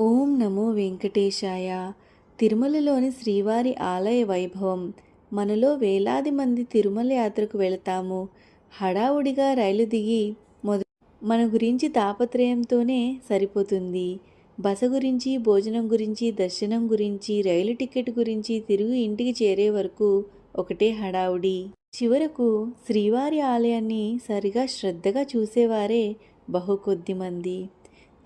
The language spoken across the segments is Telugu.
ఓం నమో వెంకటేశాయ. తిరుమలలోని శ్రీవారి ఆలయ వైభవం. మనలో వేలాది మంది తిరుమల యాత్రకు వెళతాము. హడావుడిగా రైలు దిగి మొద మన గురించి తాపత్రయంతోనే సరిపోతుంది. బస గురించి భోజనం గురించి దర్శనం గురించి రైలు టికెట్ గురించి తిరుగు ఇంటికి చేరే వరకు ఒకటే హడావుడి. చివరకు శ్రీవారి ఆలయాన్ని సరిగా శ్రద్ధగా చూసేవారే బహు కొద్ది మంది.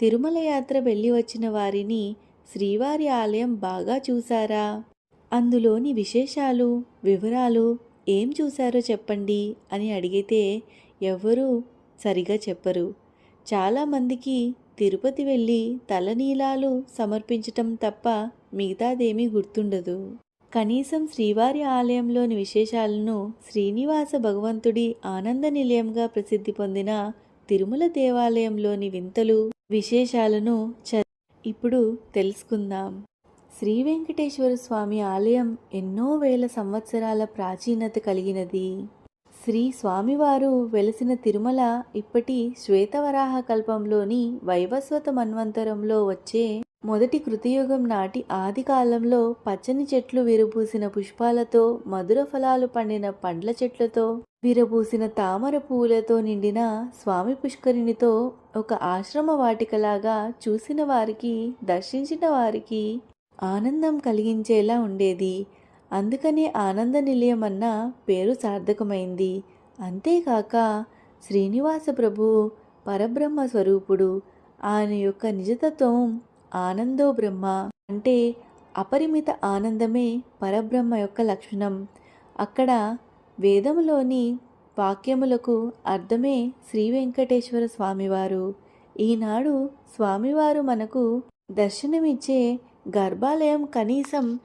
తిరుమల యాత్ర వెళ్ళి వచ్చిన వారిని శ్రీవారి ఆలయం బాగా చూశారా? అందులోని విశేషాలు వివరాలు ఏం చూశారో చెప్పండి అని అడిగితే ఎవ్వరూ సరిగా చెప్పరు. చాలామందికి తిరుపతి వెళ్ళి తలనీలాలు సమర్పించటం తప్ప మిగతాదేమీ గుర్తుండదు. కనీసం శ్రీవారి ఆలయంలోని విశేషాలను శ్రీనివాస భగవంతుడి ఆనంద నిలయంగా ప్రసిద్ధి పొందిన తిరుమల దేవాలయంలోని వింతలు విశేషాలను చ ఇప్పుడు తెలుసుకుందాం. శ్రీ వెంకటేశ్వర స్వామి ఆలయం ఎన్నో వేల సంవత్సరాల ప్రాచీనత కలిగినది. శ్రీ స్వామివారు వెలసిన తిరుమల ఇప్పటి శ్వేతవరాహ కల్పంలోని వైవస్వత మన్వంతరంలో వచ్చే మొదటి కృతయుగం నాటి ఆది కాలంలో పచ్చని చెట్లు విరబూసిన పుష్పాలతో మధుర ఫలాలు పండిన పండ్ల చెట్లతో విరబూసిన తామర పువ్వులతో నిండిన స్వామి పుష్కరిణితో ఒక ఆశ్రమ వాటికలాగా చూసిన వారికి దర్శించిన వారికి ఆనందం కలిగించేలా ఉండేది. అందుకనే ఆనంద నిలయం అన్న పేరు సార్థకమైంది. అంతేకాక శ్రీనివాస ప్రభు పరబ్రహ్మ స్వరూపుడు. ఆయన యొక్క నిజతత్వం ఆనందో బ్రహ్మ అంటే అపరిమిత ఆనందమే పరబ్రహ్మ యొక్క లక్షణం. అక్కడ వేదములోని వాక్యములకు అర్థమే శ్రీ వెంకటేశ్వర స్వామివారు. ఈనాడు స్వామివారు మనకు దర్శనమిచ్చే గర్భాలయం కనీసం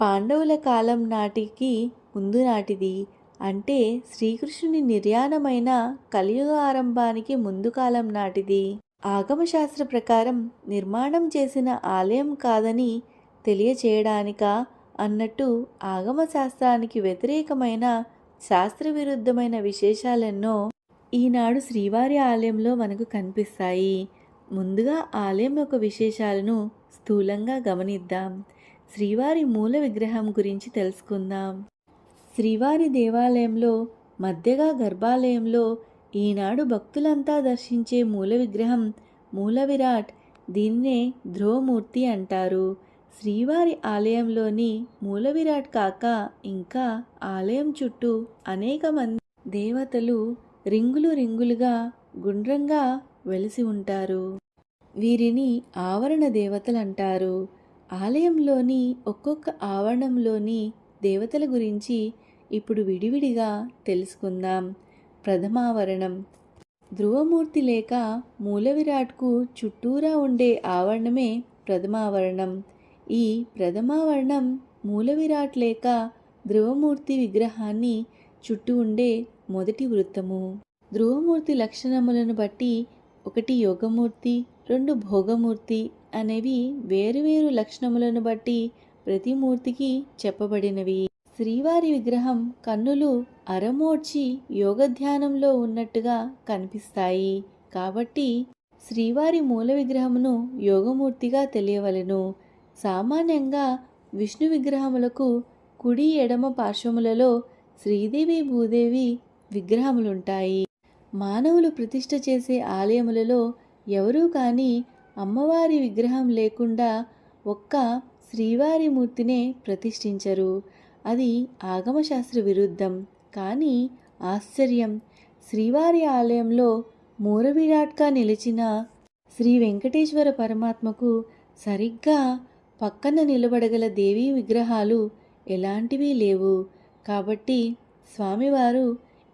పాండవుల కాలం నాటికి ముందు నాటిది. అంటే శ్రీకృష్ణుని నిర్యాణమైన కలియుగ ఆరంభానికి ముందు కాలం నాటిది. ఆగమశాస్త్ర ప్రకారం నిర్మాణం చేసిన ఆలయం కాదని తెలియచేయడానిక అన్నట్టు ఆగమ శాస్త్రానికి వ్యతిరేకమైన శాస్త్ర విరుద్ధమైన విశేషాలెన్నో ఈనాడు శ్రీవారి ఆలయంలో మనకు కనిపిస్తాయి. ముందుగా ఆలయం యొక్క విశేషాలను స్థూలంగా గమనిద్దాం. శ్రీవారి మూల విగ్రహం గురించి తెలుసుకుందాం. శ్రీవారి దేవాలయంలో మధ్యగా గర్భాలయంలో ఈనాడు భక్తులంతా దర్శించే మూల విగ్రహం మూల విరాట్ దీన్నే ధ్రువమూర్తి అంటారు. శ్రీవారి ఆలయంలోని మూల విరాట్ కాక ఇంకా ఆలయం చుట్టూ అనేక మంది దేవతలు రింగులు రింగులుగా గుండ్రంగా వెలిసి ఉంటారు. వీరిని ఆవరణ దేవతలు అంటారు ఆలయంలోని ఒక్కొక్క ఆవరణంలోని దేవతల గురించి ఇప్పుడు విడివిడిగా తెలుసుకుందాం. ప్రథమావరణం. ధ్రువమూర్తి లేక మూల విరాట్కు చుట్టూరా ఉండే ఆవరణమే ప్రథమావరణం. ఈ ప్రథమావర్ణం మూల విరాట్ లేక ధ్రువమూర్తి విగ్రహాన్ని చుట్టూ ఉండే మొదటి వృత్తము. ధ్రువమూర్తి లక్షణములను బట్టి ఒకటి యోగమూర్తి రెండు భోగమూర్తి అనేవి వేరువేరు లక్షణములను బట్టి ప్రతి మూర్తికి చెప్పబడినవి. శ్రీవారి విగ్రహం కన్నులు అరమోడ్చి యోగధ్యానంలో ఉన్నట్టుగా కనిపిస్తాయి. కాబట్టి శ్రీవారి మూల విగ్రహమును యోగమూర్తిగా తెలియవలెను. సామాన్యంగా విష్ణు విగ్రహములకు కుడి ఎడమ పార్శ్వములలో శ్రీదేవి భూదేవి విగ్రహములుంటాయి. మానవులు ప్రతిష్ట చేసే ఆలయములలో ఎవరూ కానీ అమ్మవారి విగ్రహం లేకుండా ఒక్క శ్రీవారి మూర్తినే ప్రతిష్ఠించరు. అది ఆగమశాస్త్ర విరుద్ధం. కానీ ఆశ్చర్యం! శ్రీవారి ఆలయంలో మూరవిరాట్గా నిలిచిన శ్రీ వెంకటేశ్వర పరమాత్మకు సరిగ్గా పక్కన నిలబడగల దేవీ విగ్రహాలు ఎలాంటివి లేవు. కాబట్టి స్వామివారు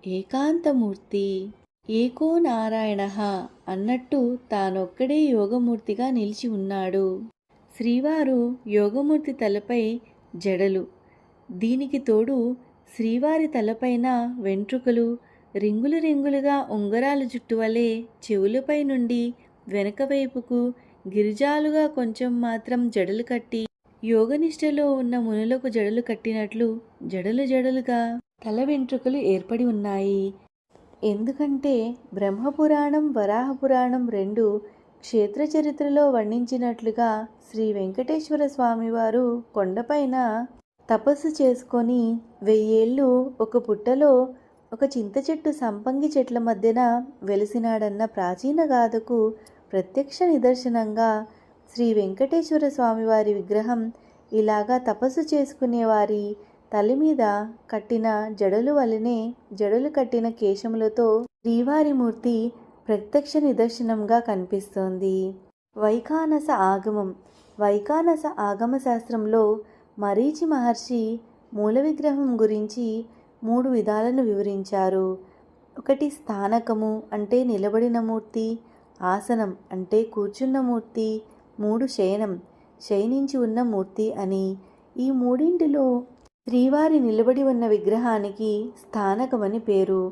ఏకాంతమూర్తి. ఏకో నారాయణ అన్నట్టు తానొక్కడే యోగమూర్తిగా నిలిచి ఉన్నాడు. శ్రీవారు యోగమూర్తి తలపై జడలు. దీనికి తోడు శ్రీవారి తలపైన వెంట్రుకలు రింగులు రింగులుగా ఉంగరాల జుట్టు వలె చెవులపై నుండి వెనకవైపుకు గిరిజాలుగా కొంచెం మాత్రం జడలు కట్టి యోగనిష్టలో ఉన్న మునులకు జడలు కట్టినట్లు జడలు జడలుగా తల వెంట్రుకలు ఏర్పడి ఉన్నాయి. ఎందుకంటే బ్రహ్మపురాణం వరాహపురాణం రెండు క్షేత్ర చరిత్రలో వర్ణించినట్లుగా శ్రీ వెంకటేశ్వర స్వామివారు కొండపైన తపస్సు చేసుకొని వెయ్యేళ్ళు ఒక పుట్టలో ఒక చింత చెట్టు సంపంగి చెట్ల మధ్యన వెలిసినాడన్న ప్రాచీన గాథకు ప్రత్యక్ష నిదర్శనంగా శ్రీ వెంకటేశ్వర స్వామివారి విగ్రహం ఇలాగా తపస్సు చేసుకునేవారి తల మీద కట్టిన జడలు వలనే జడలు కట్టిన కేశములతో శ్రీవారి మూర్తి ప్రత్యక్ష నిదర్శనంగా కనిపిస్తోంది. వైఖానస ఆగమం. వైఖానస ఆగమ శాస్త్రంలో మరీచి మహర్షి మూల విగ్రహం గురించి మూడు విధాలను వివరించారు. ఒకటి స్థానకము అంటే నిలబడిన మూర్తి ఆసనం అంటే కూర్చున్న మూర్తి మూడు శయనం శయనించి ఉన్న మూర్తి అని. ఈ మూడింటిలో శ్రీవారి నిలబడి ఉన్న విగ్రహానికి స్థానకమని పేరు.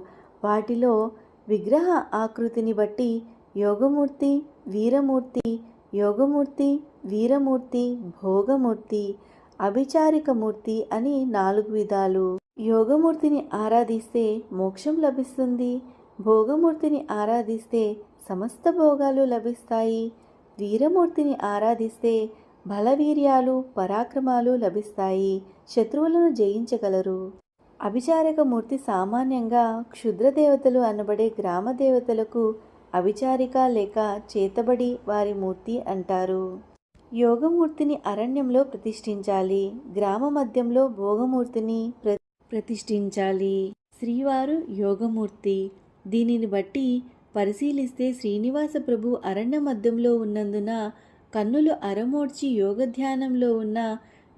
వాటిలో విగ్రహ ఆకృతిని బట్టి యోగమూర్తి వీరమూర్తి యోగమూర్తి వీరమూర్తి భోగమూర్తి అభిచారిక మూర్తి అని నాలుగు విధాలు. యోగమూర్తిని ఆరాధిస్తే మోక్షం లభిస్తుంది భోగమూర్తిని ఆరాధిస్తే సమస్త భోగాలు లభిస్తాయి. వీరమూర్తిని ఆరాధిస్తే బలవీర్యాలు పరాక్రమాలు లభిస్తాయి. శత్రువులను జయించగలరు. అభిచారక మూర్తి సామాన్యంగా క్షుద్ర దేవతలు అనబడే గ్రామ దేవతలకు అభిచారిక లేక చేతబడి వారి మూర్తి అంటారు. యోగమూర్తిని అరణ్యంలో ప్రతిష్ఠించాలి. గ్రామ మధ్యంలో భోగమూర్తిని ప్రతిష్ఠించాలి. శ్రీవారు యోగమూర్తి. దీనిని బట్టి పరిశీలిస్తే శ్రీనివాస ప్రభు అరణ్య మధ్యంలో ఉన్నందున కన్నులు అరమోడ్చి యోగధ్యానంలో ఉన్న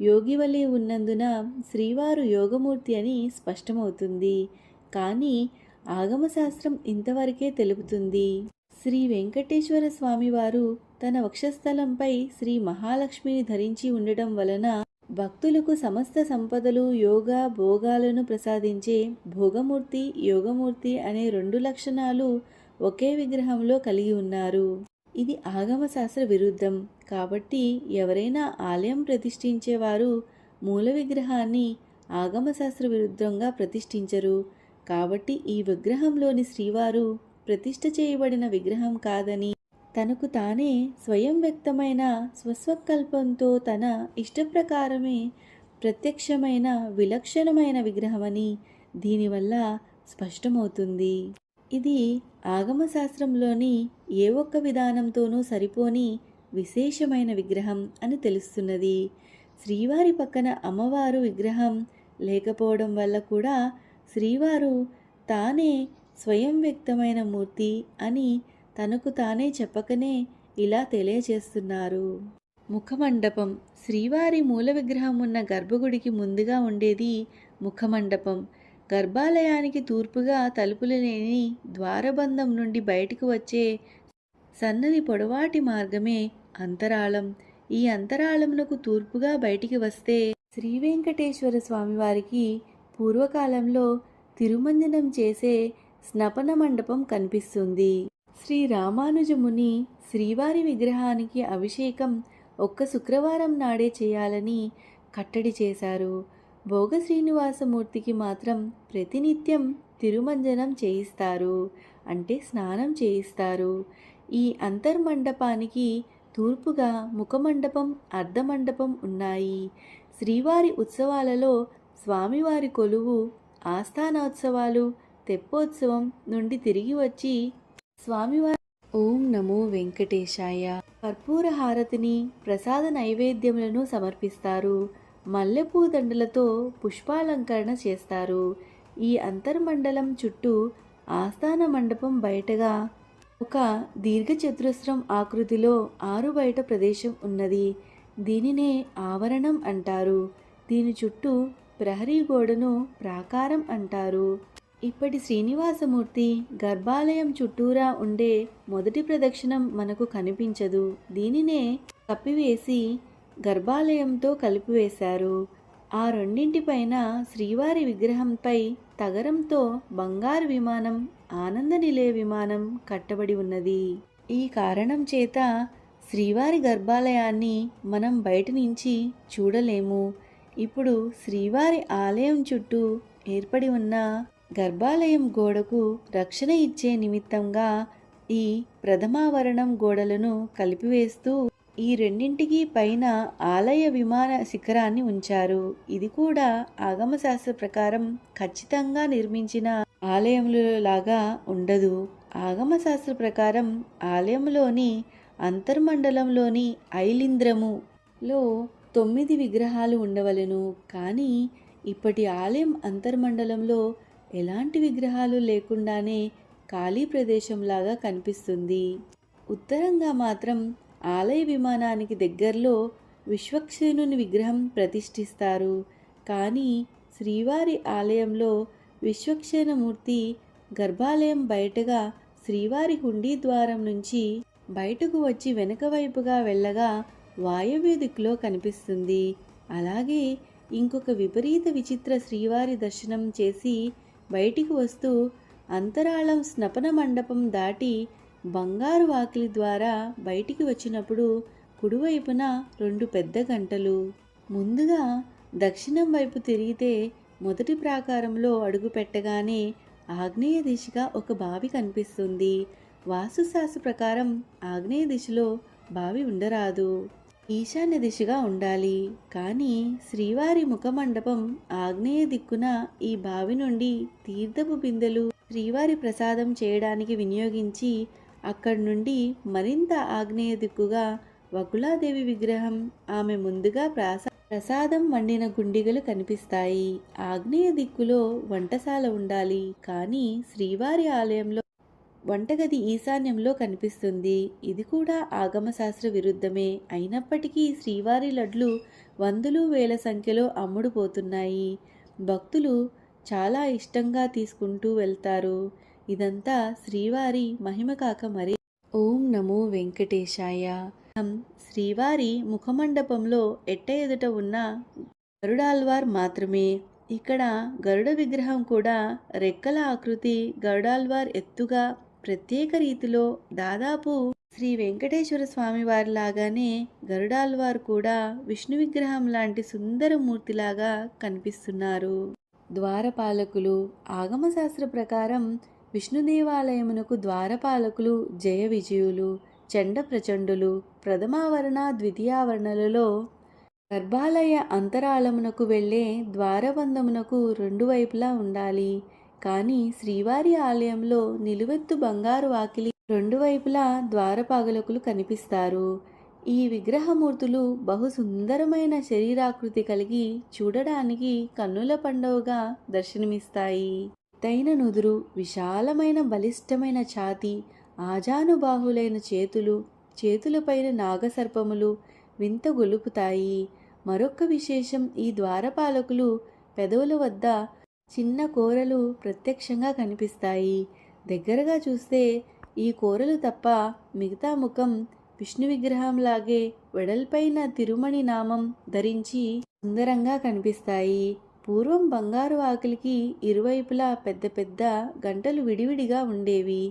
యోగివలి ఉన్నందున శ్రీవారు యోగమూర్తి అని స్పష్టమవుతుంది. కానీ ఆగమశాస్త్రం ఇంతవరకే తెలుపుతుంది. శ్రీ వెంకటేశ్వర స్వామివారు తన వక్షస్థలంపై శ్రీ మహాలక్ష్మిని ధరించి ఉండటం వలన భక్తులకు సమస్త సంపదలు యోగ భోగాలను ప్రసాదించే భోగమూర్తి యోగమూర్తి అనే రెండు లక్షణాలు ఒకే విగ్రహంలో కలిగి ఉన్నారు. ఇది ఆగమశాస్త్ర విరుద్ధం. కాబట్టి ఎవరైనా ఆలయం ప్రతిష్ఠించేవారు మూల విగ్రహాన్ని ఆగమశాస్త్ర విరుద్ధంగా ప్రతిష్ఠించరు. కాబట్టి ఈ విగ్రహంలోని శ్రీవారు ప్రతిష్ఠ చేయబడిన విగ్రహం కాదని తనకు తానే స్వయం వ్యక్తమైన స్వస్వకల్పంతో తన ఇష్టప్రకారమే ప్రత్యక్షమైన విలక్షణమైన విగ్రహమని దీనివల్ల స్పష్టమవుతుంది. ఇది ఆగమశాస్త్రంలోని ఏ ఒక్క విధానంతోనూ సరిపోని విశేషమైన విగ్రహం అని తెలుస్తున్నది. శ్రీవారి పక్కన అమ్మవారు విగ్రహం లేకపోవడం వల్ల కూడా శ్రీవారు తానే స్వయం వ్యక్తమైన మూర్తి అని తనకు తానే చెప్పకనే ఇలా తెలియజేస్తున్నారు. ముఖమండపం. శ్రీవారి మూల విగ్రహం ఉన్న గర్భగుడికి ముందుగా ఉండేది ముఖమండపం. గర్భాలయానికి తూర్పుగా తలుపులు లేని ద్వారబంధం నుండి బయటకు వచ్చే సన్నని పొడవాటి మార్గమే అంతరాళం. ఈ అంతరాళమునకు తూర్పుగా బయటికి వస్తే శ్రీ వెంకటేశ్వర స్వామివారికి పూర్వకాలంలో తిరుమంజనం చేసే స్నపన మండపం కనిపిస్తుంది. శ్రీ రామానుజముని శ్రీవారి విగ్రహానికి అభిషేకం ఒక్క శుక్రవారం నాడే చేయాలని కట్టడి చేశారు. భోగ శ్రీనివాసమూర్తికి మాత్రం ప్రతినిత్యం తిరుమంజనం చేయిస్తారు. అంటే స్నానం చేయిస్తారు. ఈ అంతర్మండపానికి తూర్పుగా ముఖమండపం అర్ధమండపం ఉన్నాయి. శ్రీవారి ఉత్సవాలలో స్వామివారి కొలువు ఆస్థానోత్సవాలు తెప్పోత్సవం నుండి తిరిగి వచ్చి స్వామివారి ఓం నమో వెంకటేశాయ కర్పూర హారతిని ప్రసాద నైవేద్యములను సమర్పిస్తారు. మల్లెపూ దండలతో పుష్పాలంకరణ చేస్తారు. ఈ అంతర్మండలం చుట్టూ ఆస్థాన మండపం బయటగా ఒక దీర్ఘచతురస్రం ఆకృతిలో ఆరు బయట ప్రదేశం ఉన్నది. దీనినే ఆవరణం అంటారు. దీని చుట్టూ ప్రహరీ గోడను ప్రాకారం అంటారు. ఇప్పటి శ్రీనివాసమూర్తి గర్భాలయం చుట్టూరా ఉండే మొదటి ప్రదక్షిణం మనకు కనిపించదు. దీనినే కప్పివేసి గర్భాలయంతో కలిపివేశారు. ఆ రెండింటిపైన శ్రీవారి విగ్రహంపై తగరంతో బంగారు విమానం ఆనంద నిలయ విమానం కట్టబడి ఉన్నది. ఈ కారణం చేత శ్రీవారి గర్భాలయాన్ని మనం బయట నుంచి చూడలేము. ఇప్పుడు శ్రీవారి ఆలయం చుట్టూ ఏర్పడి ఉన్న గర్భాలయం గోడకు రక్షణ ఇచ్చే నిమిత్తంగా ఈ ప్రథమావరణం గోడలను కలిపివేస్తూ ఈ రెండింటికి పైన ఆలయ విమాన శిఖరాన్ని ఉంచారు. ఇది కూడా ఆగమశాస్త్ర ప్రకారం ఖచ్చితంగా నిర్మించిన ఆలయములలాగా ఉండదు. ఆగమశాస్త్ర ప్రకారం ఆలయంలోని అంతర్మండలంలోని ఐలింద్రములో తొమ్మిది విగ్రహాలు ఉండవలెను. కానీ ఇప్పటి ఆలయం అంతర్మండలంలో ఎలాంటి విగ్రహాలు లేకుండానే ఖాళీ ప్రదేశంలాగా కనిపిస్తుంది. ఉత్తరంగా మాత్రం ఆలయ విమానానికి దగ్గరలో విశ్వక్సేనుని విగ్రహం ప్రతిష్ఠిస్తారు. కానీ శ్రీవారి ఆలయంలో విశ్వక్సేనమూర్తి గర్భాలయం బయటగా శ్రీవారి హుండీ ద్వారం నుంచి బయటకు వచ్చి వెనుక వైపుగా వెళ్ళగా వాయువ్య దిక్కులో కనిపిస్తుంది. అలాగే ఇంకొక విపరీత విచిత్ర శ్రీవారి దర్శనం చేసి బయటికి వస్తూ అంతరాళం స్నపన మండపం దాటి బంగారు వాకిలి ద్వారా బయటికి వచ్చినప్పుడు కుడివైపున రెండు పెద్ద గంటలు. ముందుగా దక్షిణం వైపు తిరిగితే మొదటి ప్రాకారంలో అడుగు పెట్టగానే ఆగ్నేయ దిశగా ఒక బావి కనిపిస్తుంది. వాస్తుశాస్త్ర ప్రకారం ఆగ్నేయ దిశలో బావి ఉండరాదు. ఈశాన్య దిశగా ఉండాలి. కానీ శ్రీవారి ముఖమండపం ఆగ్నేయ దిక్కున ఈ బావి నుండి తీర్థపు బిందెలు శ్రీవారి ప్రసాదం చేయడానికి వినియోగించి అక్కడి నుండి మరింత ఆగ్నేయ దిక్కుగా వకులాదేవి విగ్రహం ఆమె ముందుగా ప్రాస ప్రసాదం వండిన గుండిగలు కనిపిస్తాయి. ఆగ్నేయ దిక్కులో వంటశాల ఉండాలి. కానీ శ్రీవారి ఆలయంలో వంటగది ఈశాన్యంలో కనిపిస్తుంది. ఇది కూడా ఆగమశాస్త్ర విరుద్ధమే. అయినప్పటికీ శ్రీవారి లడ్లు వందలు వేల సంఖ్యలో అమ్ముడుపోతున్నాయి. భక్తులు చాలా ఇష్టంగా తీసుకుంటూ వెళ్తారు. ఇదంతా శ్రీవారి మహిమ కాక మరి. ఓం నమో వెంకటేశాయ. శ్రీవారి ముఖమండపంలో ఎట్ట ఎదుట ఉన్న గరుడాల్వార్ మాత్రమే. ఇక్కడ గరుడ విగ్రహం కూడా రెక్కల ఆకృతి గరుడాల్వార్ ఎత్తుగా ప్రత్యేక రీతిలో దాదాపు శ్రీ వెంకటేశ్వర స్వామి వారిలాగానే గరుడాల్వార్ కూడా విష్ణు విగ్రహం లాంటి సుందర మూర్తిలాగా కనిపిస్తున్నారు. ద్వారపాలకులు ఆగమశాస్త్ర ప్రకారం విష్ణు దేవాలయమునకు ద్వారపాలకులు జయ విజయులు చండ ప్రచండులు ప్రథమావరణ ద్వితీయావరణలలో గర్భాలయ అంతరాళమునకు వెళ్ళే ద్వారబంధమునకు రెండు వైపులా ఉండాలి. కానీ శ్రీవారి ఆలయంలో నిలువెత్తు బంగారు వాకిలి రెండు వైపులా ద్వారపాగలకులు కనిపిస్తారు. ఈ విగ్రహమూర్తులు బహు సుందరమైన శరీరాకృతి కలిగి చూడడానికి కన్నుల పండుగగా దర్శనమిస్తాయి. ఎత్తైన నుదురు విశాలమైన బలిష్టమైన ఛాతి ఆజానుబాహులైన చేతులు చేతులపైన నాగసర్పములు వింత గొలుపుతాయి. మరొక విశేషం ఈ ద్వారపాలకులు పెదవుల వద్ద చిన్న కోరలు ప్రత్యక్షంగా కనిపిస్తాయి. దగ్గరగా చూస్తే ఈ కోరలు తప్ప మిగతా ముఖం విష్ణు విగ్రహంలాగే వెడల్పైన తిరుమణి నామం ధరించి సుందరంగా కనిపిస్తాయి. పూర్వం బంగారు ఆకలికి ఇరువైపులా పెద్ద పెద్ద గంటలు విడివిడిగా ఉండేవి.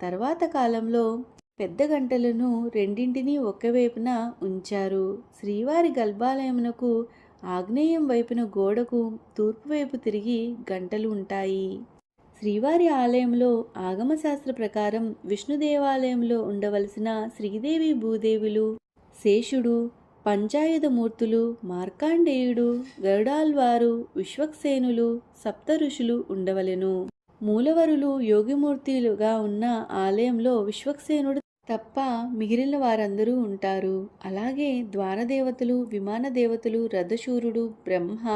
తర్వాత కాలంలో పెద్ద గంటలను రెండింటినీ ఒక్కవైపున ఉంచారు. శ్రీవారి గర్భాలయమునకు ఆగ్నేయం వైపున గోడకు తూర్పు వైపు తిరిగి గంటలు ఉంటాయి. శ్రీవారి ఆలయంలో ఆగమశాస్త్ర ప్రకారం విష్ణు దేవాలయంలో ఉండవలసిన శ్రీదేవి భూదేవులు శేషుడు పంచాయుధమూర్తులు మార్కాండేయుడు గరుడాల్వారు విశ్వక్సేనులు సప్త ఋషులు ఉండవలెను. మూలవరులు యోగిమూర్తులుగా ఉన్న ఆలయంలో విశ్వక్సేనుడు తప్ప మిగిలిన వారందరూ ఉంటారు. అలాగే ద్వారదేవతలు విమాన దేవతలు రథశూరుడు బ్రహ్మ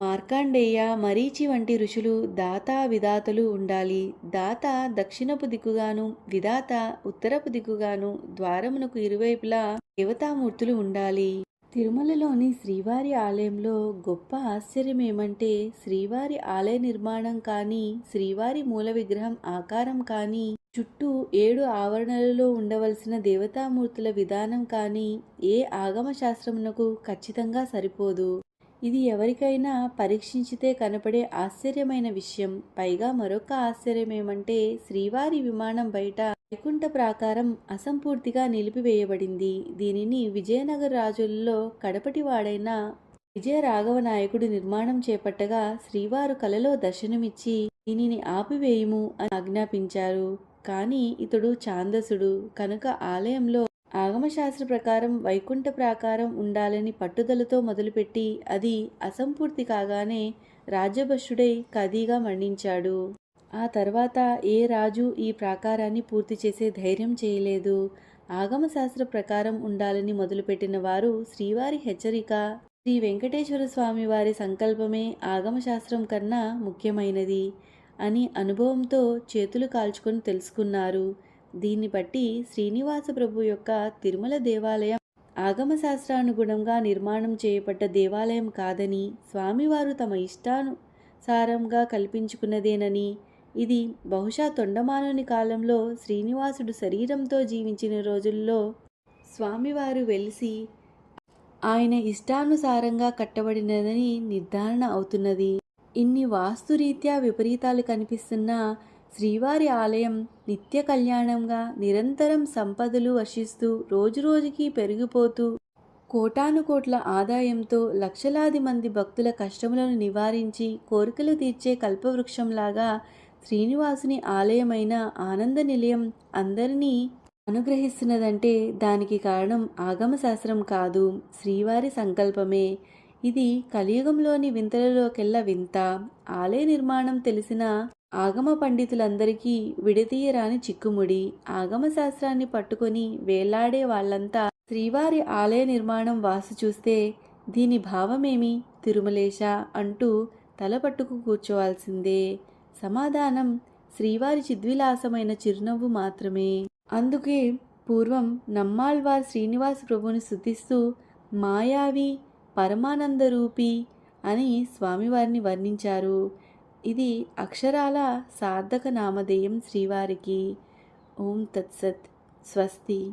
మార్కాండేయ మరీచి వంటి ఋషులు దాత విధాతలు ఉండాలి. దాత దక్షిణపు దిక్కుగాను విధాత ఉత్తరపు దిక్కుగాను ద్వారమునకు ఇరువైపులా దేవతామూర్తులు ఉండాలి. తిరుమలలోని శ్రీవారి ఆలయంలో గొప్ప ఆశ్చర్యం ఏమంటే శ్రీవారి ఆలయ నిర్మాణం కానీ శ్రీవారి మూల విగ్రహం ఆకారం కానీ చుట్టూ ఏడు ఆవరణలలో ఉండవలసిన దేవతామూర్తుల విధానం కానీ ఏ ఆగమ శాస్త్రమునకు ఖచ్చితంగా సరిపోదు. ఇది ఎవరికైనా పరీక్షించితే కనపడే ఆశ్చర్యమైన విషయం. పైగా మరొక ఆశ్చర్యమేమంటే శ్రీవారి విమానం బయట వైకుంఠ ప్రాకారం అసంపూర్తిగా నిలిపివేయబడింది. దీనిని విజయనగర రాజుల్లో కడపటి వాడైన విజయ రాఘవ నిర్మాణం చేపట్టగా శ్రీవారు కలలో దర్శనమిచ్చి దీనిని ఆపివేయుము అని ఆజ్ఞాపించారు. కానీ ఇతడు ఛాందసుడు. కనుక ఆలయంలో ఆగమశాస్త్ర ప్రకారం వైకుంఠ ప్రాకారం ఉండాలని పట్టుదలతో మొదలుపెట్టి అది అసంపూర్తి కాగానే రాజ్యభ్రష్టుడై ఖదీగా మరణించాడు. ఆ తర్వాత ఏ రాజు ఈ ప్రాకారాన్ని పూర్తి చేసే ధైర్యం చేయలేదు. ఆగమశాస్త్ర ప్రకారం ఉండాలని మొదలుపెట్టిన వారు శ్రీవారి హెచ్చరిక శ్రీ వెంకటేశ్వర స్వామి వారి సంకల్పమే ఆగమశాస్త్రం కన్నా ముఖ్యమైనది అని అనుభవంతో చేతులు కాల్చుకొని తెలుసుకున్నారు. దీన్ని బట్టి శ్రీనివాస ప్రభు యొక్క తిరుమల దేవాలయం ఆగమశాస్త్రానుగుణంగా నిర్మాణం చేయబడ్డ దేవాలయం కాదని స్వామివారు తమ ఇష్టానుసారంగా కల్పించుకున్నదేనని ఇది బహుశా తొండమానుని కాలంలో శ్రీనివాసుడు శరీరంతో జీవించిన రోజుల్లో స్వామివారు వెలిసి ఆయన ఇష్టానుసారంగా కట్టబడినదని నిర్ధారణ అవుతున్నది. ఇన్ని వాస్తురీత్యా విపరీతాలు కనిపిస్తున్న శ్రీవారి ఆలయం నిత్య కళ్యాణంగా నిరంతరం సంపదలు వర్షిస్తూ రోజురోజుకి పెరిగిపోతూ కోటాను కోట్ల ఆదాయంతో లక్షలాది మంది భక్తుల కష్టములను నివారించి కోరికలు తీర్చే కల్పవృక్షంలాగా శ్రీనివాసుని ఆలయమైన ఆనంద నిలయం అందరినీ అనుగ్రహిస్తున్నదంటే దానికి కారణం ఆగమశాస్త్రం కాదు శ్రీవారి సంకల్పమే. ఇది కలియుగంలోని వింతలలోకెల్లా వింత. ఆలయ నిర్మాణం తెలిసిన ఆగమ పండితులందరికీ విడతీయరాని చిక్కుముడి ఆగమ శాస్త్రాన్ని పట్టుకొని వేలాడే వాళ్ళంతా శ్రీవారి ఆలయ నిర్మాణం వాసు చూస్తే దీని భావమేమి? తిరుమలేశ అంటూ తల పట్టుకు కూర్చోవాల్సిందే. సమాధానం శ్రీవారి చిద్విలాసమైన చిరునవ్వు మాత్రమే. అందుకే పూర్వం నమ్మాళ్వార్ శ్రీనివాస ప్రభుని శుద్ధిస్తూ మాయావి పరమానందరూపి అని స్వామివారిని వర్ణించారు. ఇది అక్షరాల సార్థక నామధేయం శ్రీవారికి. ఓం తత్సత్. స్వస్తి.